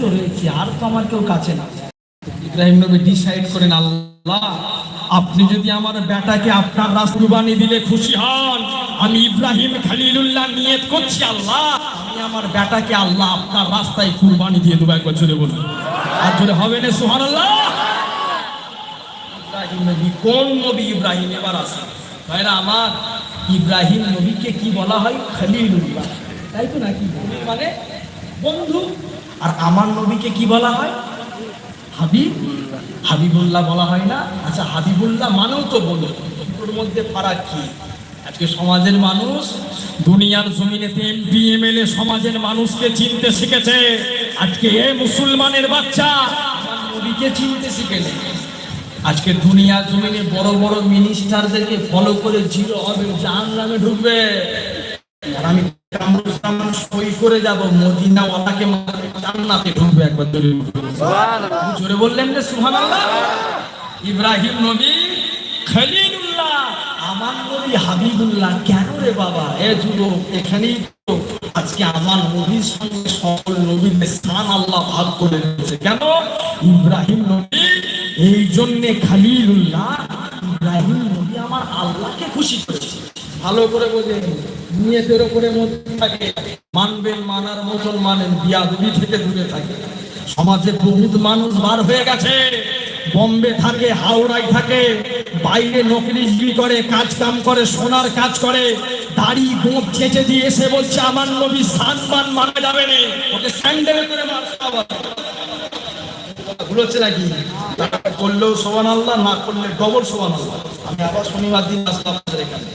তো রয়েছি, আর তো আমার কেউ কাছে না। ইব্রাহিম নবী ডিসাইড করেন, আল্লাহ, আপনি যদি আমার বেটাকে আপনার রাস্তা কুরবানি দিলে খুশি হন, আমি ইব্রাহিম খালিলুল্লাহ নিয়ত করছি, আল্লাহ, আমি আমার বেটাকে আল্লাহ আপনার রাস্তায় কুরবানি দিয়ে দেবো, একবার জোরে বলুন। আর জোরে হবে না, সুবহানাল্লাহ? ইব্রাহিম নবী, কোন নবী ইব্রাহিম এবার আসে? ভাইরা আমার, ইব্রাহিম নবীকে কি বলা হয়? খালিলুল্লাহ। তাই তো নাকি? মানে বন্ধু আর আমার নবীকে কি বলা হয়? হাবিব? হাবিবুল্লাহ বলা হয় না? আচ্ছা হাবিবুল্লাহ মানেও তো বলো। দুটোর মধ্যে ফারাক কি? আজকে সমাজের মানুষ দুনিয়ার জমিনেতে এমপি এমএলএ সমাজের মানুষকে চিনতে শিখেছে। আজকে এ মুসলমানের বাচ্চা নবীকে চিনতে শিখেছে। আজকে দুনিয়ার জমিনে বড় বড় মিনিস্টারদেরকে ফলো করে জিরো হবে জাহান নামে ঢুকবে। আর আমি সই করে যাব মদিনা ওয়ালাকে জান্নাতে ঢুকবে একবার জোরে। জোরে বললেন যে সুবহানাল্লাহ। ইব্রাহিম নবী খলিলুল্লাহ আমার নবী হাবিবুল্লাহ কেন রে বাবা? এ যুবক এখানেই তো। আজকে আমার নবীর সঙ্গে সকল নবীর স্থান আল্লাহ ভাগ করে দিয়েছে। কেন? ইব্রাহিম নবী এই জন্যে খালিলুল্লাহ ইব্রাহিম নবী আমার আল্লাহকে খুশি করেছে। ভালো করে বোঝেন, নিয়তের ওপরে মধ্যে থাকে, মানবেন, মানার মতন মানেন, বিয়াদবি থেকে দূরে থাকে। সমাজে বহুত মানুষ বার হয়ে গেছে, বম্বে থাকে, হাওড়ায় থাকে, বাইরে নকরিগি করে কাজ কাম করে, সোনার কাজ করে, দাড়ি গোপ চেঁচে দিয়ে এসে বলছে, আমার নবী সানমান মানা যাবে না ওকে স্যান্ডেল করে মার খাওয়া ভুল হচ্ছে নাকি? করলেও সোবান আল্লাহ না করলে ডবল সোবান আল্লাহ আমি আবার শনিবার দিন আসলাম এখানে।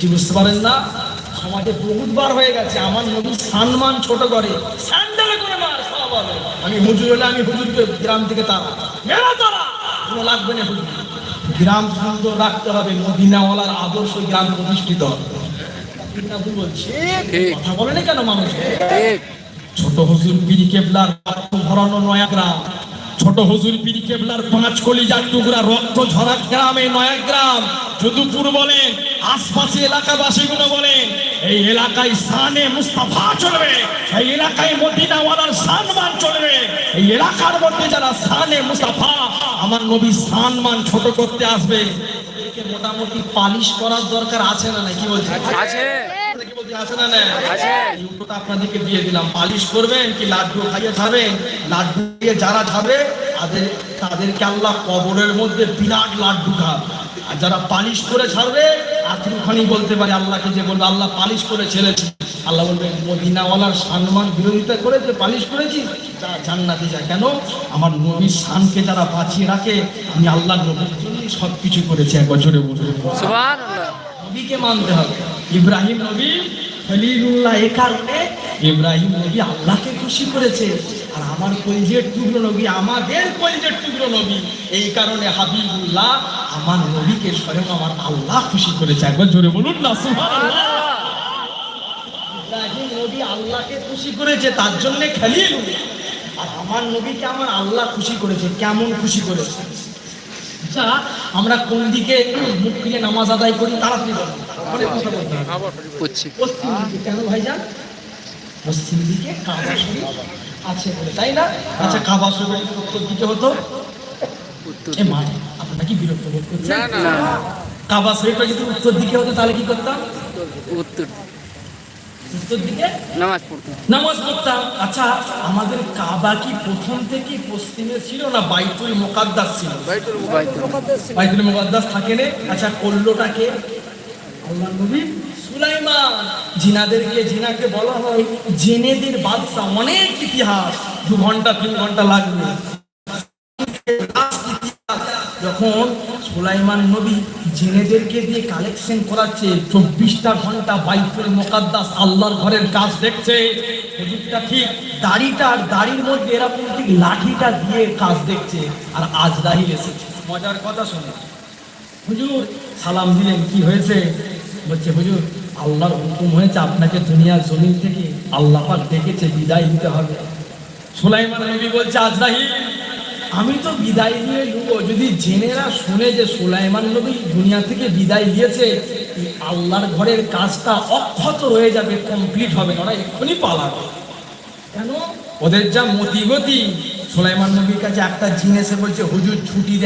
কি বুঝতে পারেন না? সমাজে বহুতবার হয়ে গেছে। আমার নবী সম্মান ছোট করে। স্যান্ডেলে করে মার সব হবে। আমি হুজুর হলে আমি হুজুরকে গ্রাম থেকে তারা মেরা তারা কোনো লাগবে না হুজুর। গ্রাম সুন্দর রাখতে হবে। মদিনাওয়ালার আদর্শ গ্রাম প্রতিষ্ঠিত। কথা বলে না কেন মানুষ? ছোট হুজুর পিরি কেবলার ভরানো নয়া গ্রাম। ছোট হুজুর পিরি কেবলার পাঁচ কলিজার টুকরা রক্ত ঝরা গ্রামে নয়া গ্রাম যদুপুর বলেন আশপাশে এলাকাবাসীগুলো বলেন এই এলাকায় সানে মুস্তাফা চলবে এই এলাকায় মদিনাওয়ালার সানমান চলবে এই এলাকার মধ্যে যারা সানে মুস্তাফা আমার নবী সানমান ছোট করতে আসবে। এদেরকে মোটামুটি পালিশ করার দরকার আছে না নাকি বলছে আছে। কি আছে না না আছে আপনাদেরকে দিয়ে দিলাম। পালিশ করবেন কি লাড্ডু খাইয়ে খাবেন লাড্ডু দিয়ে যারা খাবে তাদের তাদেরকে আল্লাহ কবরের মধ্যে বিরাট লাড্ডু খাবে আর যারা পালিশ করে ছাড়বে আত্মখানি বলতে পারে আল্লাহকে যে বলবে আল্লাহ পালিশ করে ছেড়েছি। আল্লাহ বলবে মদিনাওয়ালার সম্মান বিরোধিতা করে যে পালিশ করেছি জান্নাতে যায়। কেন? আমার নবীর শানকে যারা বাঁচিয়ে রাখে আমি আল্লাহ নবীর জন্যই সব কিছু করেছি এক বছরে বলবে নবীকে মানতে হবে। ইব্রাহিম নবী খলিলুল্লাহ এ কারণে ইব্রাহিম নবী আল্লাহকে খুশি করেছে। আর আমার কলিজের টুকরো নবী, আমাদের কলিজের টুকরো নবী, এই কারণে হাবিবুল্লাহ আমার নবীকে স্বয়ং আমার আল্লাহ খুশি করেছে। একবার জোরে বলুন না ইব্রাহিম নবী আল্লাহকে খুশি করেছে, তার জন্য খলিলুল্লাহ। আর আমার নবীকে আমার আল্লাহ খুশি করেছে, কেমন খুশি করেছে? আচ্ছা আমরা কোন দিকে মুখ ফিরে নামাজ আদায় করি তাড়াতাড়ি পশ্চিম দিকে কেন ভাইজান? পশ্চিম দিকে কাবা শরীফ আছে বলে তাই না? আচ্ছা কাবা শরীফ উত্তর দিকে হতো। এ মা আপনারা কি বিরক্ত বোধ করছেন? না না। কাবা শরীফটা যদি উত্তর দিকে হতো তাহলে কি করতাম? উত্তর উত্তর দিকে? নামাজ পড়তে নামাজ পড়তাম আচ্ছা আমাদের কাবা কি প্রথম থেকে পশ্চিমে ছিল না বাইতুল মোকাদ্দাস ছিল? বাইতুল বাইতুল মুকাদ্দাস থাকে নে? আচ্ছা আল্লাহ নবী? সুলাইমান। জিনাদেরকে জিনাকে বলা হয় জেনেদের বাদশা অনেক ইতিহাস দু ঘণ্টা তিন ঘণ্টা লাগবে। যখন সুলাইমান নবী জেনেদেরকে দিয়ে কালেকশন করাচ্ছে, চব্বিশটা ঘণ্টা বাইতুল মোকাদ্দাস আল্লাহর ঘরের কাজ দেখছে। হুজুরটা ঠিক, দাড়িটা আর দাড়ির মধ্যে এরকম ঠিক লাঠিটা দিয়ে কাজ দেখছে আর আজ দাঁড়িয়ে এসেছে। মজার কথা শোনে। হুজুর, সালাম দিলেন, কি হয়েছে? বলছে, হুজুর, আল্লাহর হুকুম হয়েছে আপনাকে দুনিয়ার জমিন থেকে আল্লাহ ডেকেছে, বিদায় দিতে হবে। সুলাইমান নবী বলছে আজরাহিল আমি তো বিদায় নিয়ে নেব। যদি জেনেরা শুনে যে সুলাইমান নবী দুনিয়া থেকে বিদায় দিয়েছে আল্লাহর ঘরের কাজটা অক্ষত হয়ে যাবে কমপ্লিট হবে না। ওরা এক্ষুনি পালাবে। কেন? ওদের যা মতিগতি। সুলাইমান নবীর কাছে একটা জিন এসে বলছে হুজুর ছুটি দেন